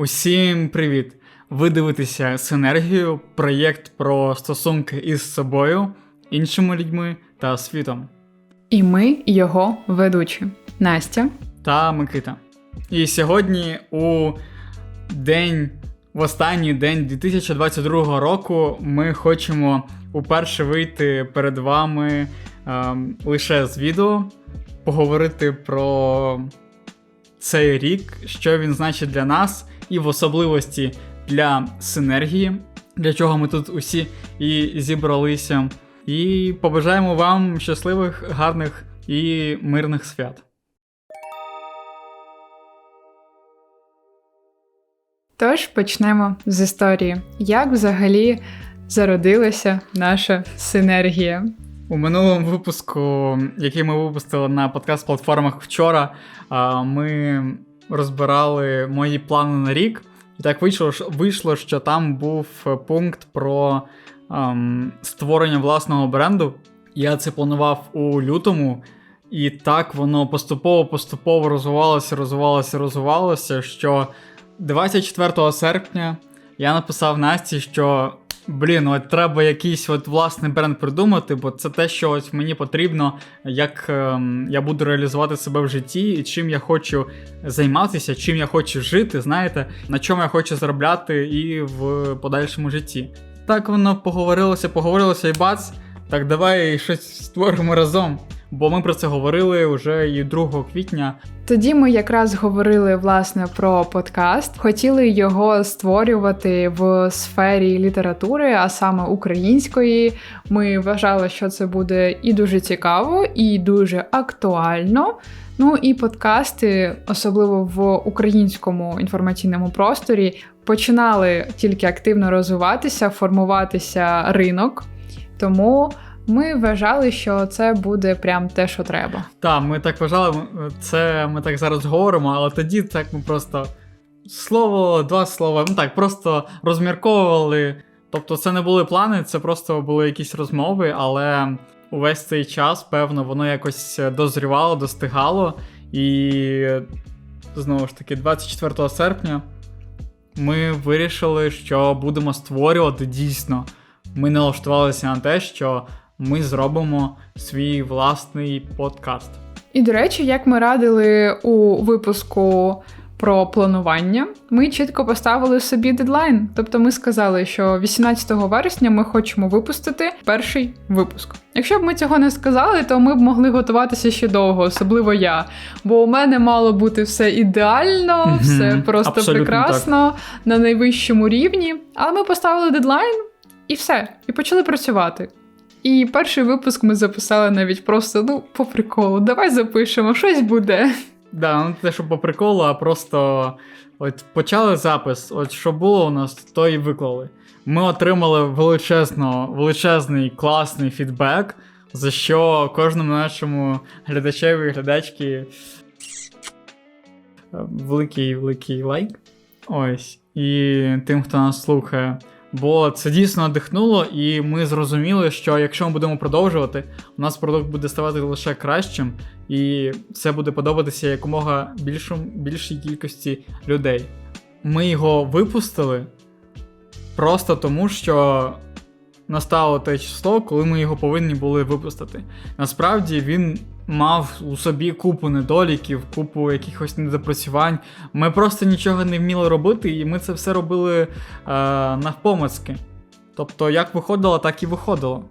Усім привіт! Ви дивитеся Синергію, проєкт про стосунки із собою, іншими людьми та світом. І ми його ведучі Настя. Та Микита. І сьогодні у день, в останній день 2022 року, ми хочемо уперше вийти перед вами ем, лише з відео, поговорити про цей рік, що він значить для нас, і в особливості для синергії, для чого ми тут усі і зібралися. І побажаємо вам щасливих, гарних і мирних свят. Тож почнемо з історії. Як взагалі зародилася наша синергія? У минулому випуску, який ми випустили на подкаст-платформах вчора, ми розбирали мої плани на рік. І так вийшло, вийшло що там був пункт про ем, створення власного бренду. Я це планував у лютому, і так воно поступово-поступово розвивалося, розвивалося, розвивалося. Що 24 серпня я написав Насті, що блін, от треба якийсь от власний бренд придумати, бо це те, що ось мені потрібно, як ем, я буду реалізувати себе в житті, і чим я хочу займатися, чим я хочу жити, знаєте, на чому я хочу заробляти і в подальшому житті. Так воно поговорилося, поговорилося і бац. Так давай щось створимо разом. Бо ми про це говорили вже і 2 квітня. Тоді ми якраз говорили власне про подкаст. Хотіли його створювати в сфері літератури, а саме української. Ми вважали, що це буде і дуже цікаво, і дуже актуально. Ну і подкасти, особливо в українському інформаційному просторі, починали тільки активно розвиватися, формуватися ринок. Тому ми вважали, що це буде прям те, що треба. Так, ми так вважали, це ми так зараз говоримо, але тоді так ми просто слово, два слова, ну так, просто розмірковували. Тобто це не були плани, це просто були якісь розмови, але увесь цей час, певно, воно якось дозрівало, достигало. І знову ж таки, 24 серпня ми вирішили, що будемо створювати дійсно. Ми налаштувалися на те, що ми зробимо свій власний подкаст. І до речі, як ми радили у випуску про планування, ми чітко поставили собі дедлайн. Тобто ми сказали, що 18 вересня ми хочемо випустити перший випуск. Якщо б ми цього не сказали, то ми б могли готуватися ще довго, особливо я. Бо у мене мало бути все ідеально, все просто абсолютно прекрасно на найвищому рівні. Але ми поставили дедлайн і все, і почали працювати. І перший випуск ми записали навіть просто ну по приколу. Давай запишемо, щось буде. Да, ну те, що по приколу, а просто от почали запис, от що було у нас, то і виклали. Ми отримали величезно, величезний класний фідбек, за що кожному нашому глядачеві і глядачки е, великий великий лайк. Ось. І тим, хто нас слухає. Бо це дійсно надихнуло, і ми зрозуміли, що якщо ми будемо продовжувати, у нас продукт буде ставати лише кращим, і це буде подобатися якомога більшим, більшій кількості людей. Ми його випустили просто тому, що настало те число, коли ми його повинні були випустити. Насправді він мав у собі купу недоліків, купу якихось недопрацювань. Ми просто нічого не вміли робити, і ми це все робили е, навпомацки. Тобто, як виходило, так і виходило.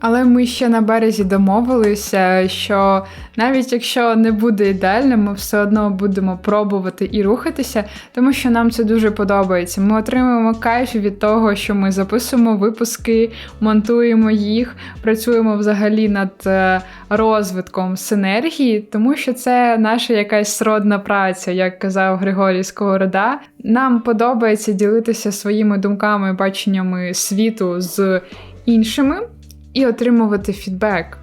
Але ми ще на березі домовилися, що навіть якщо не буде ідеально, ми все одно будемо пробувати і рухатися, тому що нам це дуже подобається. Ми отримуємо кайф від того, що ми записуємо випуски, монтуємо їх, працюємо взагалі над е, розвитком синергії, тому що це наша якась сродна праця, як казав Григорій Сковорода. Нам подобається ділитися своїми думками, баченнями світу з іншими і отримувати фідбек.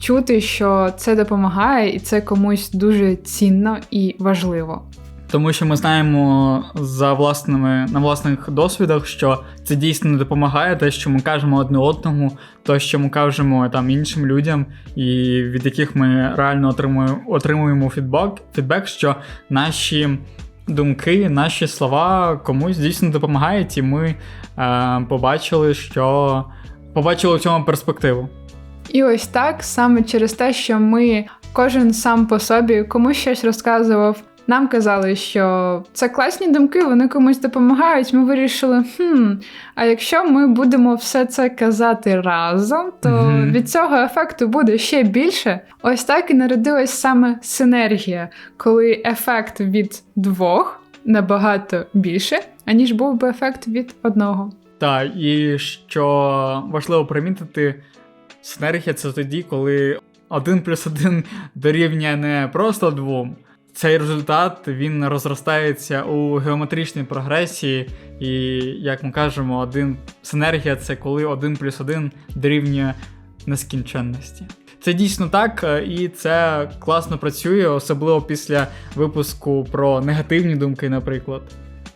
Чути, що це допомагає, і це комусь дуже цінно і важливо. Тому що ми знаємо за власними на власних досвідах, що це дійсно допомагає, те, що ми кажемо одне одному, те, що ми кажемо там іншим людям, і від яких ми реально отримуємо, отримуємо фідбек, фідбек, що наші думки, наші слова комусь дійсно допомагають, і ми е, побачили, що побачили в цьому перспективу. І ось так, саме через те, що ми кожен сам по собі комусь щось розказував. Нам казали, що це класні думки, вони комусь допомагають. Ми вирішили, хм, а якщо ми будемо все це казати разом, то Мгм. від цього ефекту буде ще більше. Ось так і народилась саме синергія, коли ефект від двох набагато більше, аніж був би ефект від одного. Так, і що важливо примітити, синергія це тоді, коли один плюс один дорівнює не просто двом. Цей результат він розростається у геометричній прогресії, і як ми кажемо, один синергія це коли один плюс один дорівнює нескінченності. Це дійсно так, е, і це класно працює, особливо після випуску про негативні думки, наприклад,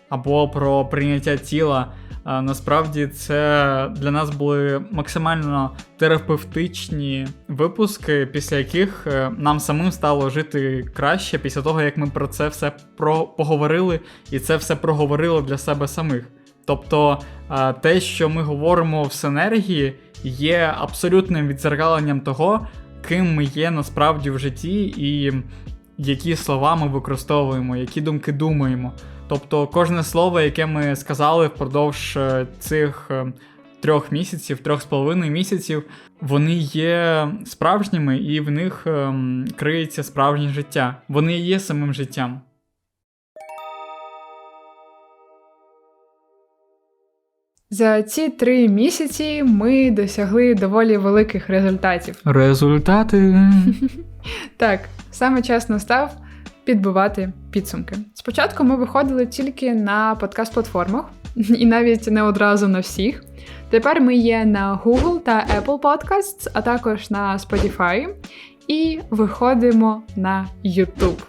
або про прийняття тіла. Насправді це для нас були максимально терапевтичні випуски, після яких е, нам самим стало жити краще після того, як ми про це все про поговорили, і це все проговорили для себе самих. Тобто те, що ми говоримо в синергії, є абсолютним відзеркаленням того, ким ми є насправді в житті, і які слова ми використовуємо, які думки думаємо. Тобто кожне слово, яке ми сказали впродовж е, цих е, трьох місяців, трьох з половиною місяців, вони є справжніми і в них ем, криється справжнє життя. Вони є самим життям. За ці три місяці ми досягли доволі великих результатів. Результати. Так, саме час настав підбивати підсумки. Спочатку ми виходили тільки на подкаст-платформах, і навіть не одразу на всіх. Тепер ми є на Google та Apple Podcasts, а також на Spotify, і виходимо на YouTube.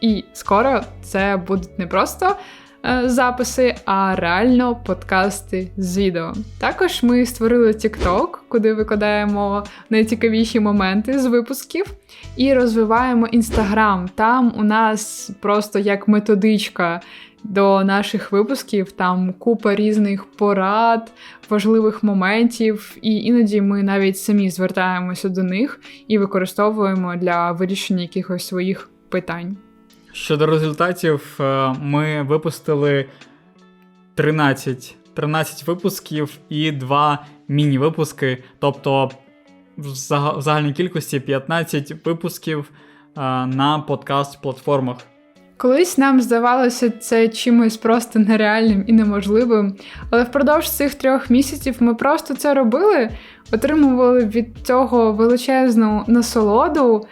І скоро це будуть не просто записи, а реально подкасти з відео. Також ми створили TikTok, куди викладаємо найцікавіші моменти з випусків. І розвиваємо Інстаграм. Там у нас просто як методичка до наших випусків, там купа різних порад, важливих моментів, і іноді ми навіть самі звертаємося до них і використовуємо для вирішення якихось своїх питань. Щодо результатів, е, ми випустили 13, 13 випусків і 2 міні-випуски, тобто в загальній кількості 15 випусків е, на подкаст-платформах. Колись нам здавалося це чимось просто нереальним і неможливим, але впродовж цих трьох місяців ми просто це робили, отримували від цього величезну насолоду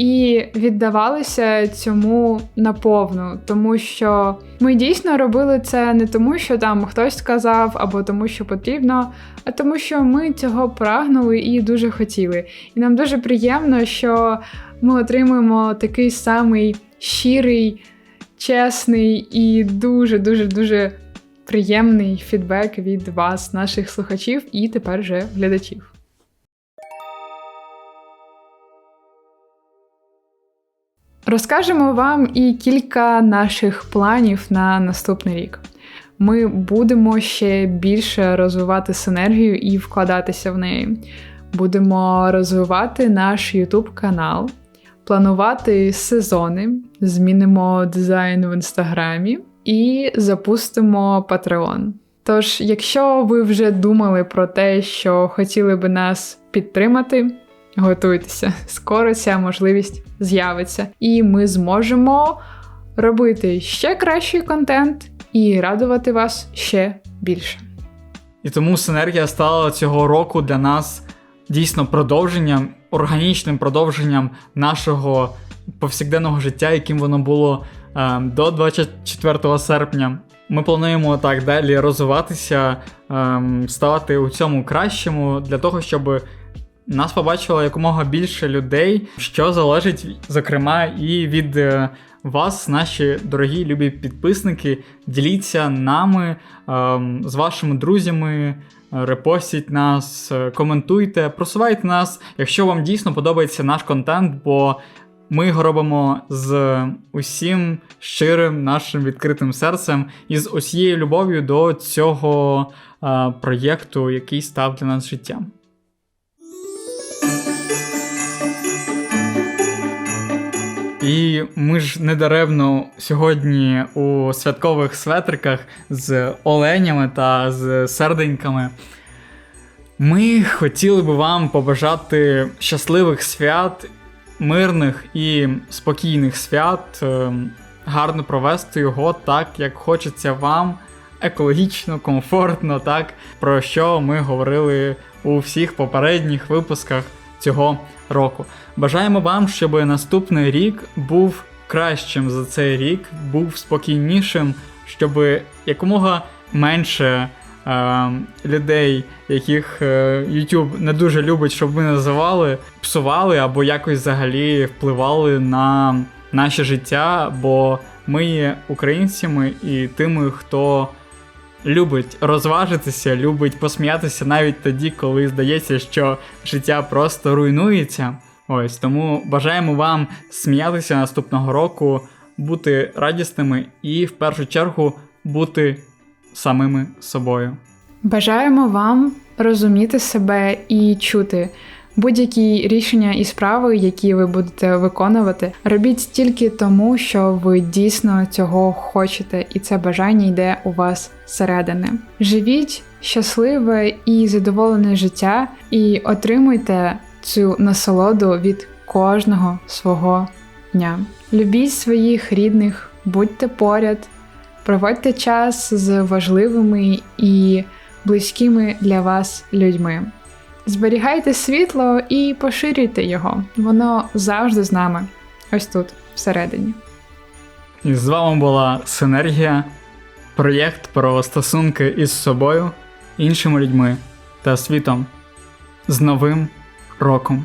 і віддавалися цьому наповну, тому що ми дійсно робили це не тому, що там хтось сказав, або тому, що потрібно, а тому, що ми цього прагнули і дуже хотіли. І нам дуже приємно, що ми отримуємо такий самий щирий, чесний і дуже дуже дуже приємний фідбек від вас, наших слухачів, і тепер вже глядачів. Розкажемо вам і кілька наших планів на наступний рік. Ми будемо ще більше розвивати синергію і вкладатися в неї. Будемо розвивати наш YouTube канал, планувати сезони, змінимо дизайн в інстаграмі і запустимо Patreon. Тож, якщо ви вже думали про те, що хотіли би нас підтримати, готуйтеся, скоро ця можливість з'явиться, і ми зможемо робити ще кращий контент і радувати вас ще більше. І тому синергія стала цього року для нас дійсно продовженням, органічним продовженням нашого повсякденного життя, яким воно було е, до 24 серпня. Ми плануємо так далі розвиватися, е, ставати у цьому кращому для того, щоб нас побачило якомога більше людей, що залежить, зокрема, і від е, вас, наші дорогі любі підписники. Діліться нами ем, з вашими друзями, репостіть нас, е, коментуйте, просувайте нас, якщо вам дійсно подобається наш контент, бо Ми його робимо з усім щирим нашим відкритим серцем і з усією любов'ю до цього е, проєкту, який став для нас життям. І ми ж недаремно сьогодні у святкових светриках з оленями та з серденьками. Ми хотіли би вам побажати щасливих свят, мирних і спокійних свят, е, гарно провести його так, як хочеться вам, екологічно, комфортно, так, про що ми говорили у всіх попередніх випусках цього року. Бажаємо вам, щоб наступний рік був кращим за цей рік, був спокійнішим, щоб якомога менше е, людей, яких е, YouTube не дуже любить, щоб ми називали, псували або якось взагалі впливали на наше життя, бо ми є українцями і тими, хто любить розважитися, любить посміятися навіть тоді, коли здається, що життя просто руйнується. Ось тому бажаємо вам сміятися наступного року, бути радісними і в першу чергу бути самими собою. Бажаємо вам розуміти себе і чути. Будь-які рішення і справи, які ви будете виконувати, робіть тільки тому, що ви дійсно цього хочете, і це бажання йде у вас зсередини. Живіть щасливе і задоволене життя, і отримуйте цю насолоду від кожного свого дня. Любіть своїх рідних, будьте поряд, проводьте час з важливими і близькими для вас людьми. Зберігайте світло і поширюйте його. Воно завжди з нами. Ось тут, всередині. І з вами була Синергія, проєкт про стосунки із собою, іншими людьми та світом. З Новим роком!